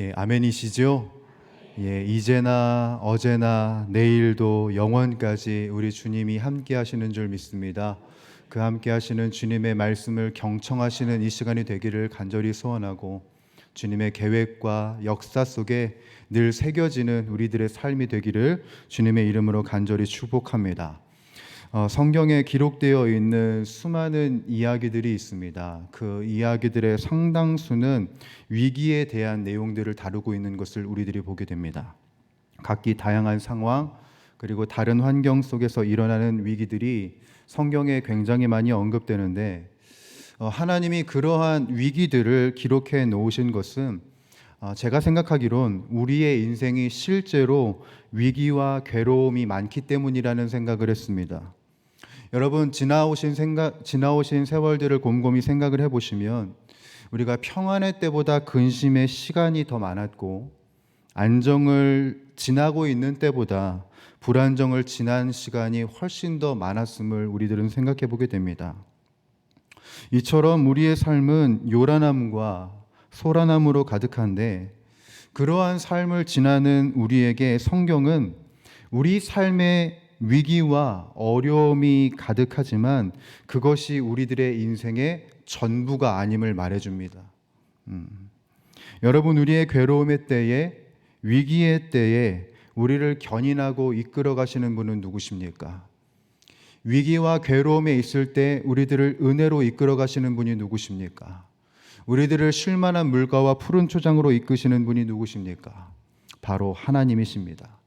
예, 아멘이시죠? 예, 이제나 어제나 내일도 영원까지 우리 주님이 함께 하시는 줄 믿습니다. 그 함께 하시는 주님의 말씀을 경청하시는 이 시간이 되기를 간절히 소원하고 주님의 계획과 역사 속에 늘 새겨지는 우리들의 삶이 되기를 주님의 이름으로 간절히 축복합니다. 어, 성경에 기록되어 있는 수많은 이야기들이 있습니다. 그 이야기들의 상당수는 위기에 대한 내용들을 다루고 있는 것을 우리들이 보게 됩니다. 각기 다양한 상황 그리고 다른 환경 속에서 일어나는 위기들이 성경에 굉장히 많이 언급되는데 어, 하나님이 그러한 위기들을 기록해 놓으신 것은 어, 제가 생각하기론 우리의 인생이 실제로 위기와 괴로움이 많기 때문이라는 생각을 했습니다. 여러분 지나오신 생각 지나오신 세월들을 곰곰이 생각을 해 보시면 우리가 평안의 때보다 근심의 시간이 더 많았고 안정을 지나고 있는 때보다 불안정을 지난 시간이 훨씬 더 많았음을 우리들은 생각해 보게 됩니다. 이처럼 우리의 삶은 요란함과 소란함으로 가득한데 그러한 삶을 지나는 우리에게 성경은 우리 삶의 위기와 어려움이 가득하지만 그것이 우리들의 인생의 전부가 아님을 말해줍니다. 음. 여러분, 우리의 괴로움의 때에, 위기의 때에 우리를 견인하고 이끌어 가시는 분은 누구십니까? 위기와 괴로움에 있을 때 우리들을 은혜로 이끌어 가시는 분이 누구십니까? 우리들을 쉴만한 물가와 푸른 초장으로 이끄시는 분이 누구십니까? 바로 하나님이십니다.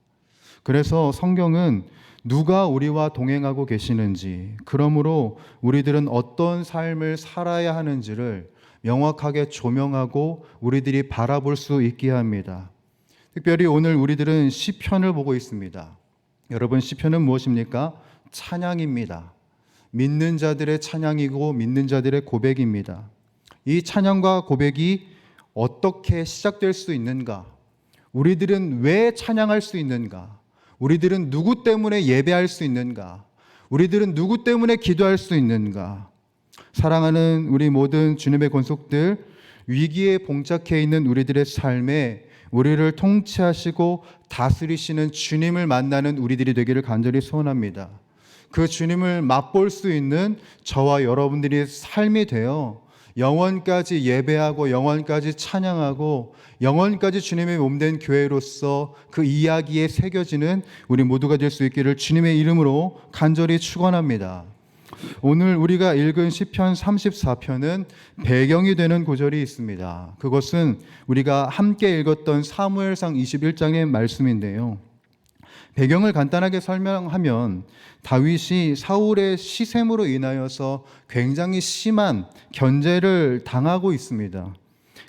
그래서 성경은 누가 우리와 동행하고 계시는지, 그러므로 우리들은 어떤 삶을 살아야 하는지를 명확하게 조명하고 우리들이 바라볼 수 있게 합니다. 특별히 오늘 우리들은 시편을 보고 있습니다. 여러분 시편은 무엇입니까? 찬양입니다. 믿는 자들의 찬양이고 믿는 자들의 고백입니다. 이 찬양과 고백이 어떻게 시작될 수 있는가? 우리들은 왜 찬양할 수 있는가? 우리들은 누구 때문에 예배할 수 있는가? 우리들은 누구 때문에 기도할 수 있는가? 사랑하는 우리 모든 주님의 권속들, 위기에 봉착해 있는 우리들의 삶에 우리를 통치하시고 다스리시는 주님을 만나는 우리들이 되기를 간절히 소원합니다. 그 주님을 맛볼 수 있는 저와 여러분들이 삶이 되어 영원까지 예배하고 영원까지 찬양하고 영원까지 주님의 몸된 교회로서 그 이야기에 새겨지는 우리 모두가 될 수 있기를 주님의 이름으로 간절히 축원합니다. 오늘 우리가 읽은 시편 34편은 배경이 되는 구절이 있습니다. 그것은 우리가 함께 읽었던 사무엘상 21장의 말씀인데요. 배경을 간단하게 설명하면 다윗이 사울의 시샘으로 인하여서 굉장히 심한 견제를 당하고 있습니다.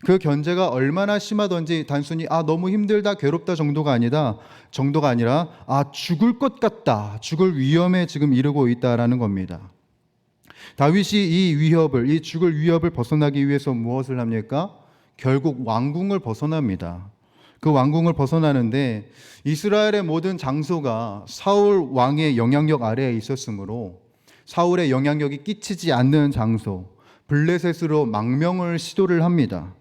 그 견제가 얼마나 심하던지 단순히 아 너무 힘들다 괴롭다 정도가 아니다 정도가 아니라 아 죽을 것 같다 죽을 위험에 지금 이르고 있다라는 겁니다. 다윗이 이 위협을 이 죽을 위협을 벗어나기 위해서 무엇을 합니까? 결국 왕궁을 벗어납니다. 그 왕궁을 벗어나는데 이스라엘의 모든 장소가 사울 왕의 영향력 아래에 있었으므로 사울의 영향력이 끼치지 않는 장소 블레셋으로 망명을 시도를 합니다.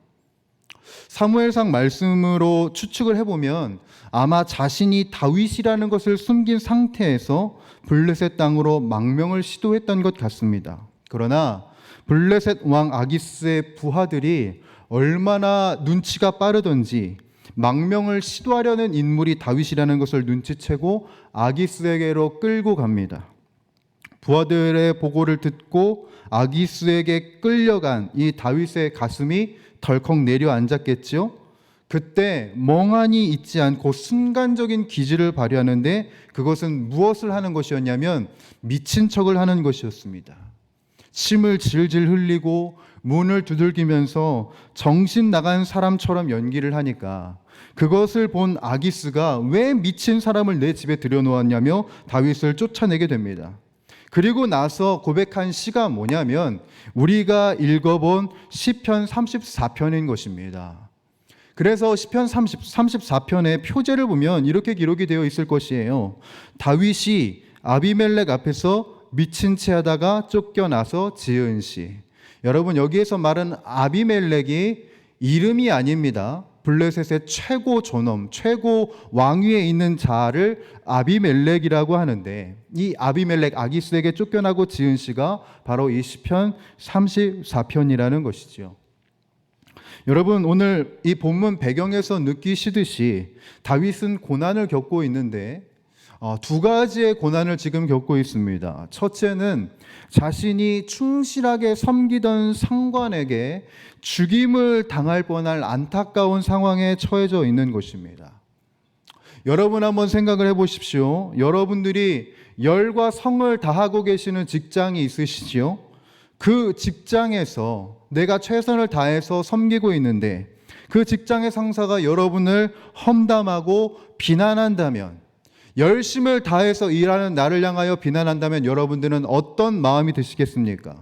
사무엘상 말씀으로 추측을 해보면 아마 자신이 다윗이라는 것을 숨긴 상태에서 블레셋 땅으로 망명을 시도했던 것 같습니다. 그러나 블레셋 왕 아기스의 부하들이 얼마나 눈치가 빠르던지 망명을 시도하려는 인물이 다윗이라는 것을 눈치채고 아기스에게로 끌고 갑니다. 부하들의 보고를 듣고 아기스에게 끌려간 이 다윗의 가슴이 덜컥 내려앉았겠지요. 그때 멍하니 있지 않고 순간적인 기질을 발휘하는데 그것은 무엇을 하는 것이었냐면 미친 척을 하는 것이었습니다. 침을 질질 흘리고 문을 두들기면서 정신 나간 사람처럼 연기를 하니까 그것을 본 아기스가 왜 미친 사람을 내 집에 들여놓았냐며 다윗을 쫓아내게 됩니다. 그리고 나서 고백한 시가 뭐냐면 우리가 읽어본 시편 34편인 것입니다. 그래서 시편 30, 34편의 표제를 보면 이렇게 기록이 되어 있을 것이에요. 다윗이 아비멜렉 앞에서 미친 채 하다가 쫓겨나서 지은 시. 여러분 여기에서 말은 아비멜렉이 이름이 아닙니다. 블레셋의 최고 존엄, 최고 왕위에 있는 자를 아비멜렉이라고 하는데 이 아비멜렉 아기스에게 쫓겨나고 지은 시가 바로 이 시편 34편이라는 것이지요. 여러분 오늘 이 본문 배경에서 느끼시듯이 다윗은 고난을 겪고 있는데 어, 두 가지의 고난을 지금 겪고 있습니다. 첫째는 자신이 충실하게 섬기던 상관에게 죽임을 당할 뻔할 안타까운 상황에 처해져 있는 것입니다. 여러분 한번 생각을 해 보십시오. 여러분들이 열과 성을 다하고 계시는 직장이 있으시지요? 그 직장에서 내가 최선을 다해서 섬기고 있는데 그 직장의 상사가 여러분을 험담하고 비난한다면 열심을 다해서 일하는 나를 향하여 비난한다면 여러분들은 어떤 마음이 드시겠습니까?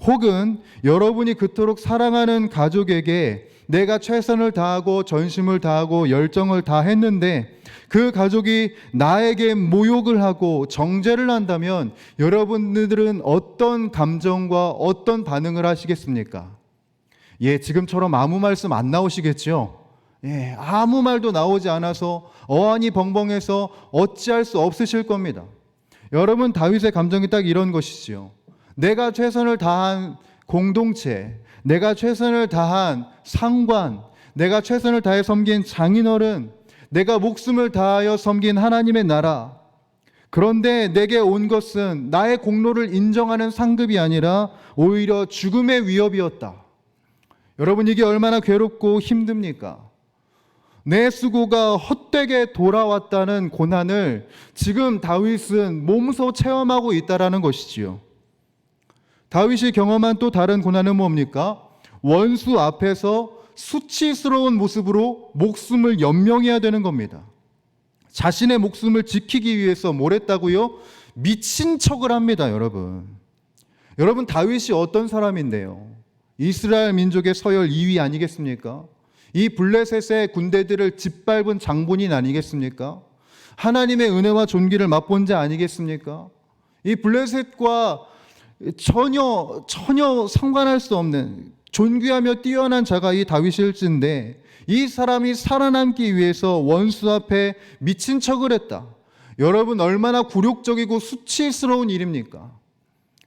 혹은 여러분이 그토록 사랑하는 가족에게 내가 최선을 다하고 전심을 다하고 열정을 다했는데 그 가족이 나에게 모욕을 하고 정죄를 한다면 여러분들은 어떤 감정과 어떤 반응을 하시겠습니까? 예, 지금처럼 아무 말씀 안 나오시겠죠? 예, 아무 말도 나오지 않아서 어안이 벙벙해서 어찌할 수 없으실 겁니다. 여러분 다윗의 감정이 딱 이런 것이지요. 내가 최선을 다한 공동체, 내가 최선을 다한 상관, 내가 최선을 다해 섬긴 장인어른, 내가 목숨을 다하여 섬긴 하나님의 나라. 그런데 내게 온 것은 나의 공로를 인정하는 상급이 아니라 오히려 죽음의 위협이었다. 여러분 이게 얼마나 괴롭고 힘듭니까? 내 수고가 헛되게 돌아왔다는 고난을 지금 다윗은 몸소 체험하고 있다라는 것이지요. 다윗이 경험한 또 다른 고난은 뭡니까? 원수 앞에서 수치스러운 모습으로 목숨을 연명해야 되는 겁니다. 자신의 목숨을 지키기 위해서 뭘 했다고요? 미친 척을 합니다, 여러분. 여러분 다윗이 어떤 사람인데요? 이스라엘 민족의 서열 2위 아니겠습니까? 이 블레셋의 군대들을 짓밟은 장본인 아니겠습니까? 하나님의 은혜와 존귀를 맛본 자 아니겠습니까? 이 블레셋과 전혀 전혀 상관할 수 없는 존귀하며 뛰어난 자가 이 다윗일진데 이 사람이 살아남기 위해서 원수 앞에 미친 척을 했다. 여러분 얼마나 굴욕적이고 수치스러운 일입니까?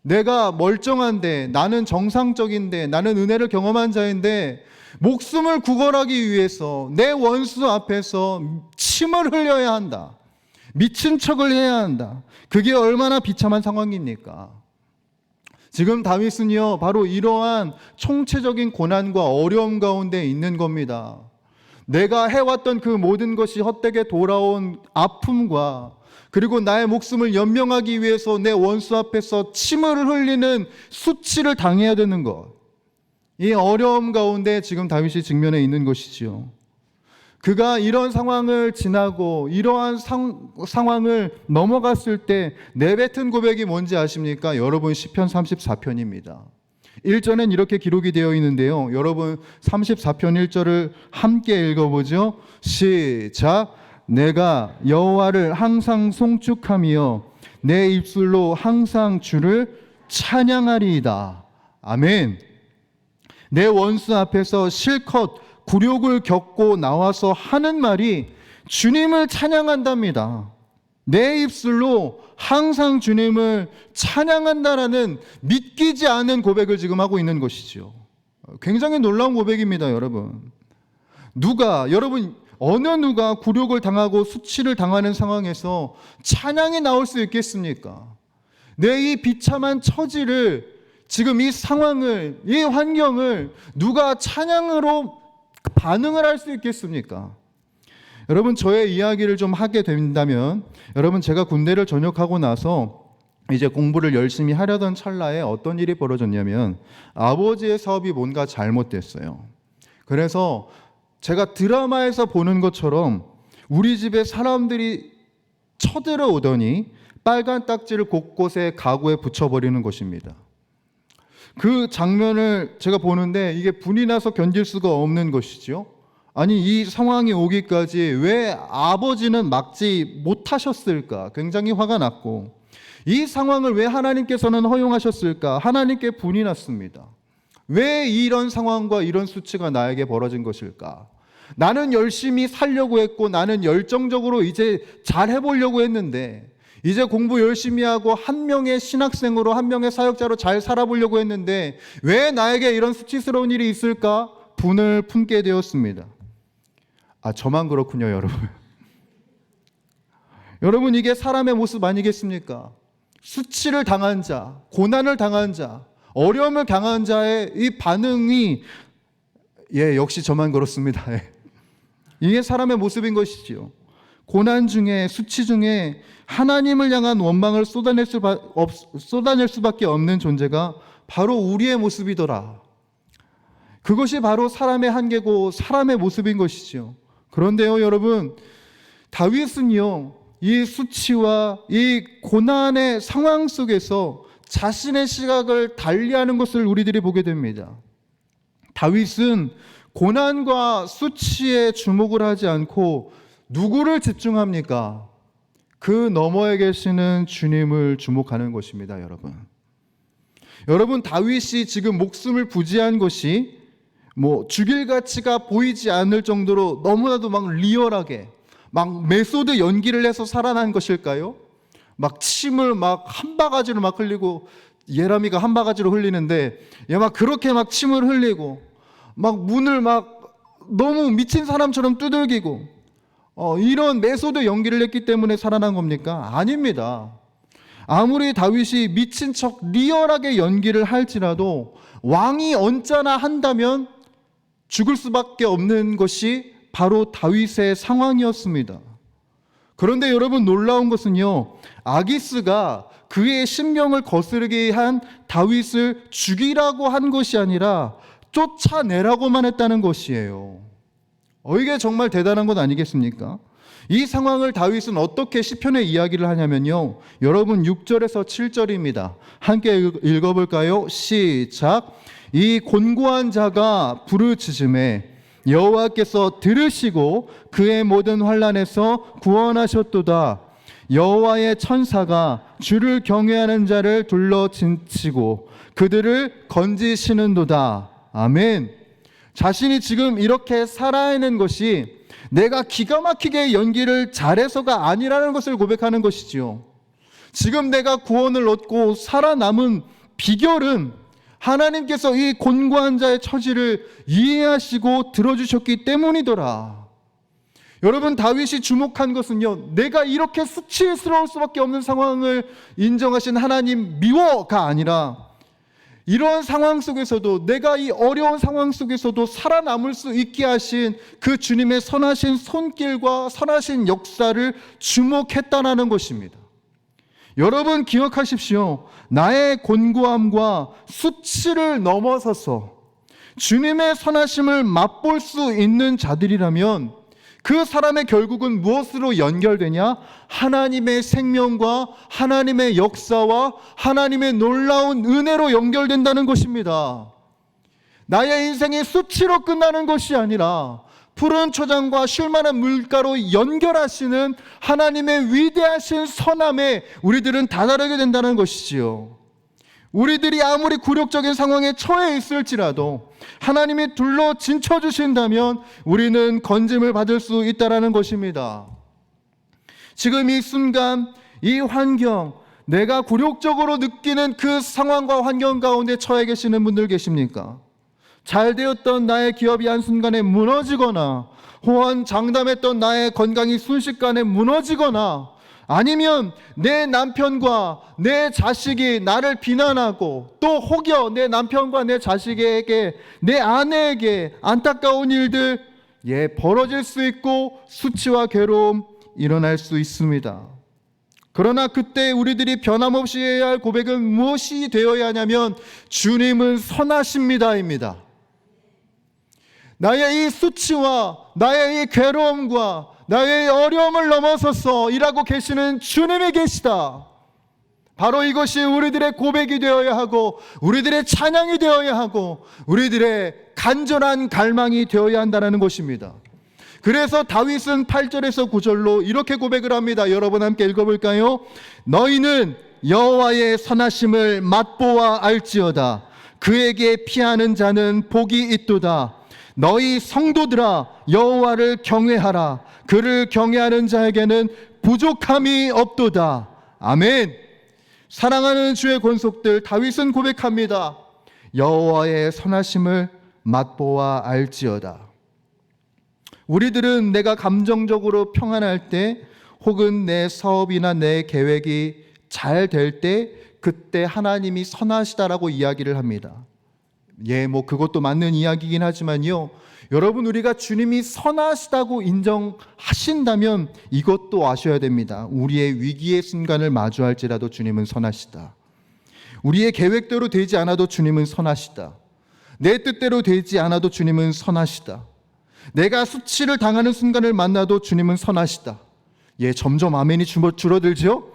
내가 멀쩡한데 나는 정상적인데 나는 은혜를 경험한 자인데 목숨을 구걸하기 위해서 내 원수 앞에서 침을 흘려야 한다. 미친 척을 해야 한다. 그게 얼마나 비참한 상황입니까? 지금 다윗은요, 바로 이러한 총체적인 고난과 어려움 가운데 있는 겁니다. 내가 해왔던 그 모든 것이 헛되게 돌아온 아픔과 그리고 나의 목숨을 연명하기 위해서 내 원수 앞에서 침을 흘리는 수치를 당해야 되는 것. 이 어려움 가운데 지금 다윗이 직면해 있는 것이지요. 그가 이런 상황을 지나고 이러한 상, 상황을 넘어갔을 때 내뱉은 고백이 뭔지 아십니까? 여러분 시편 34편입니다. 1절엔 이렇게 기록이 되어 있는데요. 여러분 34편 1절을 함께 읽어 보죠. 시작. 내가 여호와를 항상 송축하며 내 입술로 항상 주를 찬양하리이다. 아멘. 내 원수 앞에서 실컷 굴욕을 겪고 나와서 하는 말이 주님을 찬양한답니다. 내 입술로 항상 주님을 찬양한다라는 믿기지 않은 고백을 지금 하고 있는 것이죠. 굉장히 놀라운 고백입니다, 여러분. 누가, 여러분, 어느 누가 굴욕을 당하고 수치를 당하는 상황에서 찬양이 나올 수 있겠습니까? 내 이 비참한 처지를 지금 이 상황을, 이 환경을 누가 찬양으로 반응을 할 수 있겠습니까? 여러분, 저의 이야기를 좀 하게 된다면, 여러분, 제가 군대를 전역하고 나서 이제 공부를 열심히 하려던 찰나에 어떤 일이 벌어졌냐면, 아버지의 사업이 뭔가 잘못됐어요. 그래서 제가 드라마에서 보는 것처럼 우리 집에 사람들이 쳐들어오더니 빨간 딱지를 곳곳에 가구에 붙여버리는 것입니다. 그 장면을 제가 보는데 이게 분이 나서 견딜 수가 없는 것이죠. 아니 이 상황이 오기까지 왜 아버지는 막지 못하셨을까? 굉장히 화가 났고 이 상황을 왜 하나님께서는 허용하셨을까? 하나님께 분이 났습니다. 왜 이런 상황과 이런 수치가 나에게 벌어진 것일까? 나는 열심히 살려고 했고 나는 열정적으로 이제 잘 해보려고 했는데 이제 공부 열심히 하고 한 명의 신학생으로 한 명의 사역자로 잘 살아보려고 했는데 왜 나에게 이런 수치스러운 일이 있을까? 분을 품게 되었습니다. 아, 저만 그렇군요, 여러분. 여러분, 이게 사람의 모습 아니겠습니까? 수치를 당한 자, 고난을 당한 자, 어려움을 당한 자의 이 반응이 예, 역시 저만 그렇습니다. 예. 이게 사람의 모습인 것이지요. 고난 중에 수치 중에 하나님을 향한 원망을 쏟아낼, 수, 없, 쏟아낼 수밖에 없는 존재가 바로 우리의 모습이더라. 그것이 바로 사람의 한계고 사람의 모습인 것이죠. 그런데요, 여러분, 다윗은요, 이 수치와 이 고난의 상황 속에서 자신의 시각을 달리하는 것을 우리들이 보게 됩니다. 다윗은 고난과 수치에 주목을 하지 않고 누구를 집중합니까? 그 너머에 계시는 주님을 주목하는 것입니다, 여러분. 여러분, 다윗이 지금 목숨을 부지한 것이 뭐 죽일 가치가 보이지 않을 정도로 너무나도 막 리얼하게 막 메소드 연기를 해서 살아난 것일까요? 막 침을 막 한 바가지로 막 흘리고 예람이가 한 바가지로 흘리는데 얘 막 그렇게 막 침을 흘리고 막 문을 막 너무 미친 사람처럼 두들기고 어, 이런 메소드 연기를 했기 때문에 살아난 겁니까? 아닙니다. 아무리 다윗이 미친 척 리얼하게 연기를 할지라도 왕이 언짢아 한다면 죽을 수밖에 없는 것이 바로 다윗의 상황이었습니다. 그런데 여러분 놀라운 것은요, 아기스가 그의 심령을 거스르게 한 다윗을 죽이라고 한 것이 아니라 쫓아내라고만 했다는 것이에요. 어, 이게 정말 대단한 것 아니겠습니까? 이 상황을 다윗은 어떻게 시편에 이야기를 하냐면요. 여러분 6절에서 7절입니다. 함께 읽어 볼까요? 시작. 이 곤고한 자가 부르짖음에 여호와께서 들으시고 그의 모든 환란에서 구원하셨도다. 여호와의 천사가 주를 경외하는 자를 둘러 진치고 그들을 건지시는도다. 아멘. 자신이 지금 이렇게 살아있는 것이 내가 기가 막히게 연기를 잘해서가 아니라는 것을 고백하는 것이지요. 지금 내가 구원을 얻고 살아남은 비결은 하나님께서 이 곤고한 자의 처지를 이해하시고 들어주셨기 때문이더라. 여러분 다윗이 주목한 것은요. 내가 이렇게 수치스러울 수밖에 없는 상황을 인정하신 하나님 미워가 아니라 이러한 상황 속에서도 내가 이 어려운 상황 속에서도 살아남을 수 있게 하신 그 주님의 선하신 손길과 선하신 역사를 주목했다라는 것입니다. 여러분 기억하십시오. 나의 곤고함과 수치를 넘어서서 주님의 선하심을 맛볼 수 있는 자들이라면 그 사람의 결국은 무엇으로 연결되냐? 하나님의 생명과 하나님의 역사와 하나님의 놀라운 은혜로 연결된다는 것입니다. 나의 인생이 수치로 끝나는 것이 아니라 푸른 초장과 쉴만한 물가로 연결하시는 하나님의 위대하신 선함에 우리들은 다다르게 된다는 것이지요. 우리들이 아무리 굴욕적인 상황에 처해 있을지라도 하나님이 둘러 진쳐 주신다면 우리는 건짐을 받을 수 있다라는 것입니다. 지금 이 순간 이 환경 내가 굴욕적으로 느끼는 그 상황과 환경 가운데 처해 계시는 분들 계십니까? 잘 되었던 나의 기업이 한순간에 무너지거나 호언 장담했던 나의 건강이 순식간에 무너지거나 아니면 내 남편과 내 자식이 나를 비난하고 또 혹여 내 남편과 내 자식에게 내 아내에게 안타까운 일들 예 벌어질 수 있고 수치와 괴로움 일어날 수 있습니다. 그러나 그때 우리들이 변함없이 해야 할 고백은 무엇이 되어야 하냐면 주님은 선하십니다입니다. 나의 이 수치와 나의 이 괴로움과 나의 어려움을 넘어서서 일하고 계시는 주님이 계시다. 바로 이것이 우리들의 고백이 되어야 하고 우리들의 찬양이 되어야 하고 우리들의 간절한 갈망이 되어야 한다는 것입니다. 그래서 다윗은 8절에서 9절로 이렇게 고백을 합니다. 여러분 함께 읽어볼까요? 너희는 여호와의 선하심을 맛보아 알지어다. 그에게 피하는 자는 복이 있도다. 너희 성도들아 여호와를 경외하라. 그를 경외하는 자에게는 부족함이 없도다. 아멘. 사랑하는 주의 권속들 다윗은 고백합니다. 여호와의 선하심을 맛보아 알지어다. 우리들은 내가 감정적으로 평안할 때 혹은 내 사업이나 내 계획이 잘 될 때 그때 하나님이 선하시다라고 이야기를 합니다. 예, 뭐 그것도 맞는 이야기긴 하지만요. 여러분 우리가 주님이 선하시다고 인정하신다면 이것도 아셔야 됩니다. 우리의 위기의 순간을 마주할지라도 주님은 선하시다. 우리의 계획대로 되지 않아도 주님은 선하시다. 내 뜻대로 되지 않아도 주님은 선하시다. 내가 수치를 당하는 순간을 만나도 주님은 선하시다. 예, 점점 아멘이 줄어- 줄어들죠?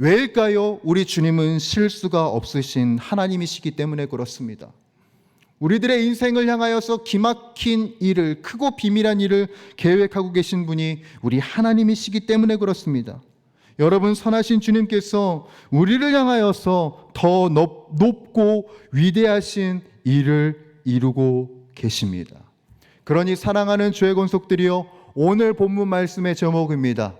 예. 왜일까요? 우리 주님은 실수가 없으신 하나님이시기 때문에 그렇습니다. 우리들의 인생을 향하여서 기막힌 일을 크고 비밀한 일을 계획하고 계신 분이 우리 하나님이시기 때문에 그렇습니다. 여러분 선하신 주님께서 우리를 향하여서 더 높, 높고 위대하신 일을 이루고 계십니다. 그러니 사랑하는 주의 권속들이여 오늘 본문 말씀의 제목입니다.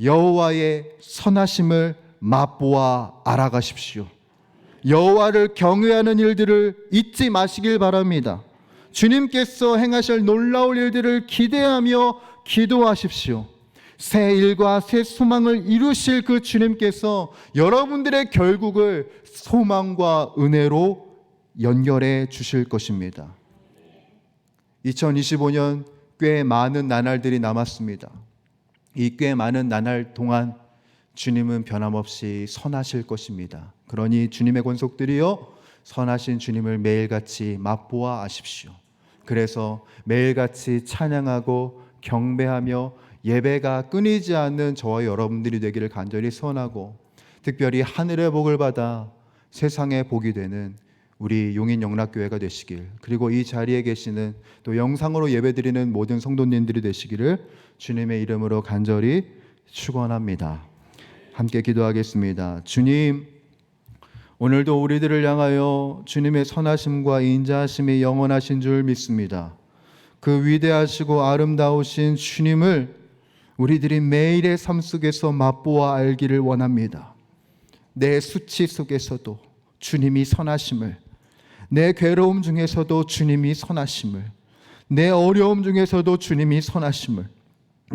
여호와의 선하심을 맛보아 알아가십시오. 여호와를 경외하는 일들을 잊지 마시길 바랍니다. 주님께서 행하실 놀라울 일들을 기대하며 기도하십시오. 새 일과 새 소망을 이루실 그 주님께서 여러분들의 결국을 소망과 은혜로 연결해 주실 것입니다. 2025년 꽤 많은 나날들이 남았습니다. 이 꽤 많은 나날 동안 주님은 변함없이 선하실 것입니다. 그러니 주님의 권속들이여 선하신 주님을 매일같이 맛보아 아십시오. 그래서 매일같이 찬양하고 경배하며 예배가 끊이지 않는 저와 여러분들이 되기를 간절히 소원하고 특별히 하늘의 복을 받아 세상의 복이 되는 우리 용인 영락교회가 되시길 그리고 이 자리에 계시는 또 영상으로 예배드리는 모든 성도님들이 되시기를 주님의 이름으로 간절히 축원합니다. 함께 기도하겠습니다. 주님 오늘도 우리들을 향하여 주님의 선하심과 인자하심이 영원하신 줄 믿습니다. 그 위대하시고 아름다우신 주님을 우리들이 매일의 삶 속에서 맛보아 알기를 원합니다. 내 수치 속에서도 주님이 선하심을, 내 괴로움 중에서도 주님이 선하심을, 내 어려움 중에서도 주님이 선하심을,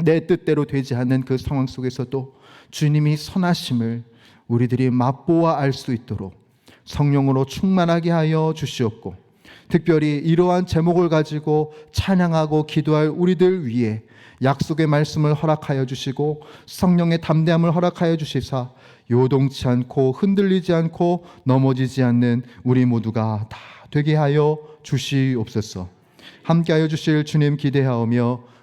내 뜻대로 되지 않는 그 상황 속에서도 주님이 선하심을 우리들이 맛보아 알 수 있도록 성령으로 충만하게 하여 주시옵고 특별히 이러한 제목을 가지고 찬양하고 기도할 우리들 위해 약속의 말씀을 허락하여 주시고 성령의 담대함을 허락하여 주시사 요동치 않고 흔들리지 않고 넘어지지 않는 우리 모두가 다 되게 하여 주시옵소서. 함께하여 주실 주님 기대하오며